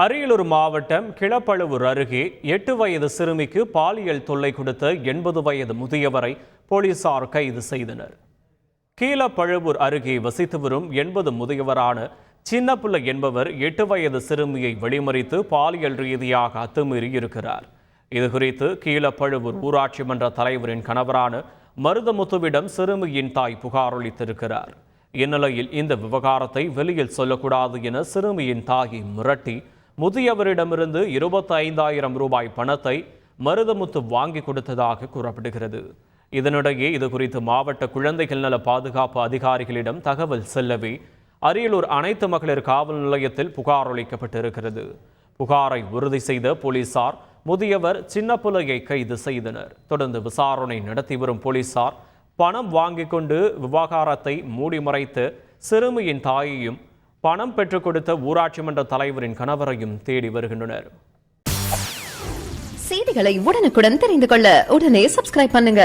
அரியலூர் மாவட்டம் கிளப்பழுவூர் அருகே எட்டு வயது சிறுமிக்கு பாலியல் தொல்லை கொடுத்த எண்பது வயது முதியவரை போலீசார் கைது செய்தனர். கீழப்பழுவூர் அருகே வசித்து வரும் எண்பது முதியவரான சின்னப்புள்ள என்பவர் எட்டு வயது சிறுமியை வெளிமறித்து பாலியல் ரீதியாக அத்துமீறி இருக்கிறார். இதுகுறித்து கீழப்பழுவூர் ஊராட்சி மன்ற தலைவரின் கணவரான மருதமுத்துவிடம் சிறுமியின் தாய் புகார் அளித்திருக்கிறார். இந்நிலையில் இந்த விவகாரத்தை வெளியில் சொல்லக்கூடாது என சிறுமியின் தாயை மிரட்டி முதியவரிடமிருந்து இருபத்தி ஐந்தாயிரம் ரூபாய் பணத்தை மருதமுத்து வாங்கி கொடுத்ததாக கூறப்படுகிறது. இதனிடையே இது குறித்து மாவட்ட குழந்தைகள் நல பாதுகாப்பு அதிகாரிகளிடம் தகவல் செல்லவே அரியலூர் அனைத்து மகளிர் காவல் நிலையத்தில் புகார் அளிக்கப்பட்டிருக்கிறது. புகாரை உறுதி செய்த போலீசார் முதியவர் சின்னப்புலையை கைது செய்தனர். தொடர்ந்து விசாரணை நடத்தி வரும் போலீசார் பணம் வாங்கிக் கொண்டு விவகாரத்தை மூடி மறைத்து சிறுமியின் தாயையும் பணம் பெற்றுக் கொடுத்த ஊராட்சி மன்ற தலைவரின் கணவரையும் தேடி வருகின்றனர். செய்திகளை உடனுக்குடன் தெரிந்து கொள்ள உடனே சப்ஸ்கிரைப் பண்ணுங்க.